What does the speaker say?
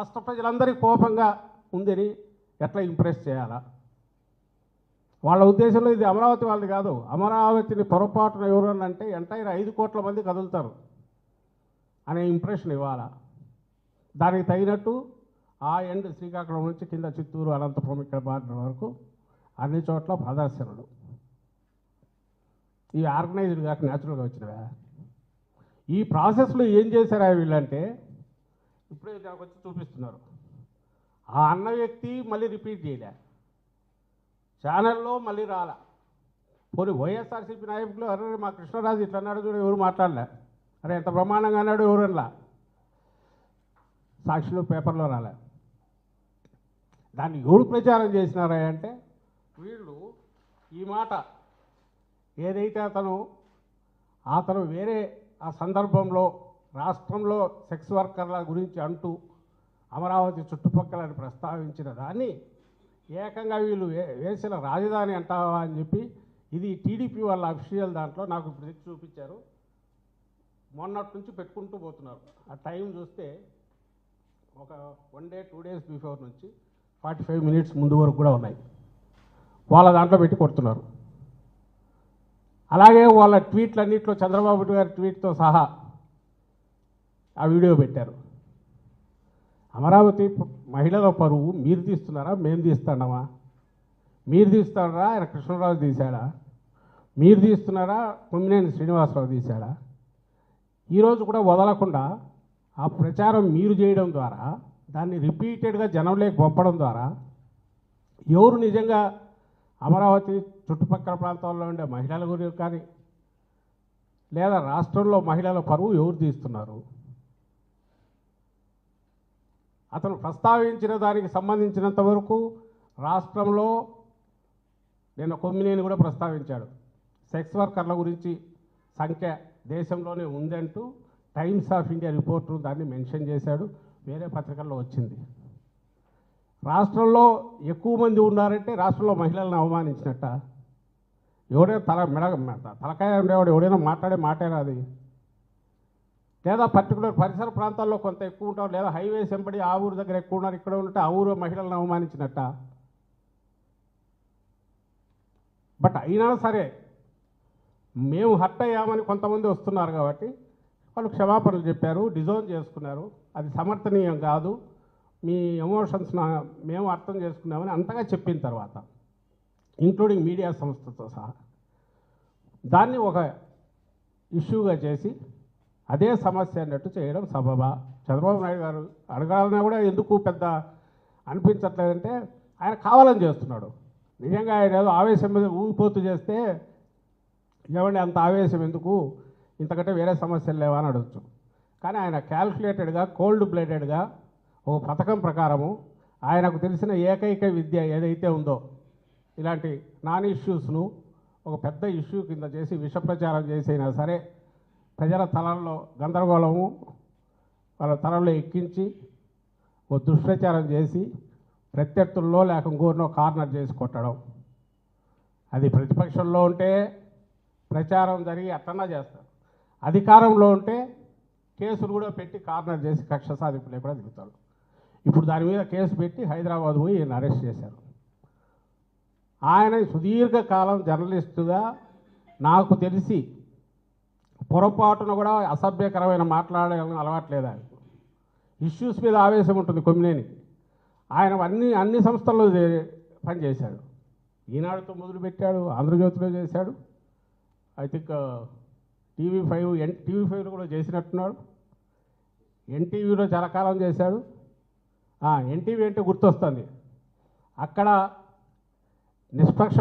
రాష్ట్ర ప్రజలందరికీ కోపంగా ఉందని ఎట్లా ఇంప్రెస్ చేయాలా? వాళ్ళ ఉద్దేశంలో ఇది అమరావతి వాళ్ళది కాదు. అమరావతిని పొరపాటున ఎవరన్నా అంటే ఎంటైర్ ఐదు కోట్ల మంది కదులుతారు అనే ఇంప్రెషన్ ఇవ్వాలా? దానికి తగినట్టు ఆ ఎండ్ శ్రీకాకుళం నుంచి కింద చిత్తూరు అనంతపురం ఇక్కడ బార్డర్ వరకు అన్ని చోట్ల ప్రదర్శనలు. ఈ ఆర్గనైజ్డ్ కాక న్యాచురల్గా వచ్చినవా? ఈ ప్రాసెస్లో ఏం చేశారా వీళ్ళంటే ఇప్పుడే నాకు వచ్చి చూపిస్తున్నారు. ఆ అన్న వ్యక్తి మళ్ళీ రిపీట్ చేయలే. ఛానల్లో మళ్ళీ రాలా. పోనీ వైఎస్ఆర్సీపీ నాయకులు అరే మా కృష్ణరాజు ఇట్లా అన్నాడు చూడ ఎవరు మాట్లాడలే. అరే ఎంత బ్రహ్మాండంగా అన్నాడు ఎవరు అనలా సాక్షిలో పేపర్లో రాలే. దాన్ని ఎవరు ప్రచారం చేసినారా అంటే వీళ్ళు ఈ మాట. ఏదైతే అతను అతను వేరే ఆ సందర్భంలో రాష్ట్రంలో సెక్స్ వర్కర్ల గురించి అంటూ అమరావతి చుట్టుపక్కలని ప్రస్తావించిన దాన్ని ఏకంగా వీళ్ళు వే- వేసిన రాజధాని అంటావా అని చెప్పి ఇది టీడీపీ వాళ్ళ అఫీషియల్ దాంట్లో నాకు ఇప్పుడు చూపించారు. మొన్నటి నుంచి పెట్టుకుంటూ పోతున్నారు. ఆ టైం చూస్తే ఒక one day two days before నుంచి ఫార్టీ ఫైవ్ మినిట్స్ ముందు వరకు కూడా ఉన్నాయి. వాళ్ళ దాంట్లో పెట్టి కొడుతున్నారు. అలాగే వాళ్ళ ట్వీట్లన్నింటిలో చంద్రబాబు గారి ట్వీట్తో సహా ఆ వీడియో పెట్టారు. అమరావతి మహిళల పరువు మీరు తీస్తున్నారా? మేము తీస్తున్నామా? మీరు తీస్తున్నారా? ఆయన కృష్ణరాజు తీశాడా? మీరు తీస్తున్నారా? కొమ్మినేని శ్రీనివాసరావు తీశాడా? ఈరోజు కూడా వదలకుండా ఆ ప్రచారం మీరు చేయడం ద్వారా దాన్ని రిపీటెడ్గా జనంలోకి పంపడం ద్వారా ఎవరు నిజంగా అమరావతి చుట్టుపక్కల ప్రాంతాల్లో ఉండే మహిళల గురించి కానీ లేదా రాష్ట్రంలో మహిళల పరువు ఎవరు తీస్తున్నారు? అతను ప్రస్తావించిన దానికి సంబంధించినంత వరకు రాష్ట్రంలో నిన్న కొమ్మినేని కూడా ప్రస్తావించాడు. సెక్స్ వర్కర్ల గురించి సంఖ్య దేశంలోనే ఉందంటూ టైమ్స్ ఆఫ్ ఇండియా రిపోర్టు దాన్ని మెన్షన్ చేశాడు. వేరే పత్రికల్లో వచ్చింది. రాష్ట్రంలో ఎక్కువ మంది ఉన్నారంటే రాష్ట్రంలో మహిళలను అవమానించినట్ట? ఎవడైనా తల మెడ తలకాయ ఉండేవాడు ఎవడైనా మాట్లాడే మాటేనా అది లేదా పర్టికులర్ పరిసర ప్రాంతాల్లో కొంత ఎక్కువ ఉంటారు లేదా హైవేస్ వెంబడి ఆ ఊరు దగ్గర ఎక్కువ ఉన్నారు ఇక్కడ ఉన్నట్టు ఆ ఊరు మహిళలను అవమానించినట్ట. బట్ అయినా సరే మేము హర్ట్ అయ్యామని కొంతమంది వస్తున్నారు కాబట్టి వాళ్ళు క్షమాపణలు చెప్పారు డిజోన్ చేసుకున్నారు. అది సమర్థనీయం కాదు. మీ ఎమోషన్స్ మేము అర్థం చేసుకున్నామని అంతగా చెప్పిన తర్వాత ఇంక్లూడింగ్ మీడియా సంస్థతో సహా దాన్ని ఒక ఇష్యూగా చేసి అదే సమస్య అన్నట్టు చేయడం సబబా. చంద్రబాబు నాయుడు గారు అడగాలన్నా కూడా ఎందుకు పెద్ద అనిపించట్లేదంటే ఆయన కావాలని చేస్తున్నాడు. నిజంగా ఆయన ఏదో ఆవేశం మీద ఊగిపోతూ చేస్తే ఏమండి అంత ఆవేశం ఎందుకు? ఇంతకంటే వేరే సమస్యలు లేవా అని అడగచ్చు. కానీ ఆయన క్యాల్కులేటెడ్గా కోల్డ్ బ్లడెడ్గా ఒక పథకం ప్రకారము ఆయనకు తెలిసిన ఏకైక విద్య ఏదైతే ఉందో ఇలాంటి నాన్ ఇష్యూస్ను ఒక పెద్ద ఇష్యూ కింద చేసి విష ప్రచారం చేసైనా సరే ప్రజల తలల్లో గందరగోళము వాళ్ళ తలల్లో ఎక్కించి ఓ దుష్ప్రచారం చేసి ప్రత్యర్థుల్లో లేక ఇంకోరినో కార్నర్ చేసి కొట్టడం. అది ప్రతిపక్షంలో ఉంటే ప్రచారం జరిగి అట్టన్నా చేస్తారు. అధికారంలో ఉంటే కేసులు కూడా పెట్టి కార్నర్ చేసి కక్ష సాధింపులే కూడా దిగుతారు ఇప్పుడు దాని మీద కేసు పెట్టి హైదరాబాద్ పోయి ఈయన అరెస్ట్ చేశారు. ఆయన సుదీర్ఘకాలం జర్నలిస్టుగా నాకు తెలిసి పొరపాటున కూడా అసభ్యకరమైన మాట్లాడగలను అలవాట్లేదు ఆయన. ఇష్యూస్ మీద ఆవేశం ఉంటుంది కొమ్మినేనికి ఆయన అన్ని అన్ని సంస్థల్లో పనిచేశాడు ఈనాడుతో మొదలుపెట్టాడు ఆంధ్రజ్యోతిలో చేశాడు. I think TV five N TV ఫైవ్లో కూడా చేసినట్టున్నాడు. ఎన్టీవీలో చాలా కాలం చేశాడు. ఎన్టీవీ అంటే గుర్తొస్తుంది. అక్కడ నిష్పక్ష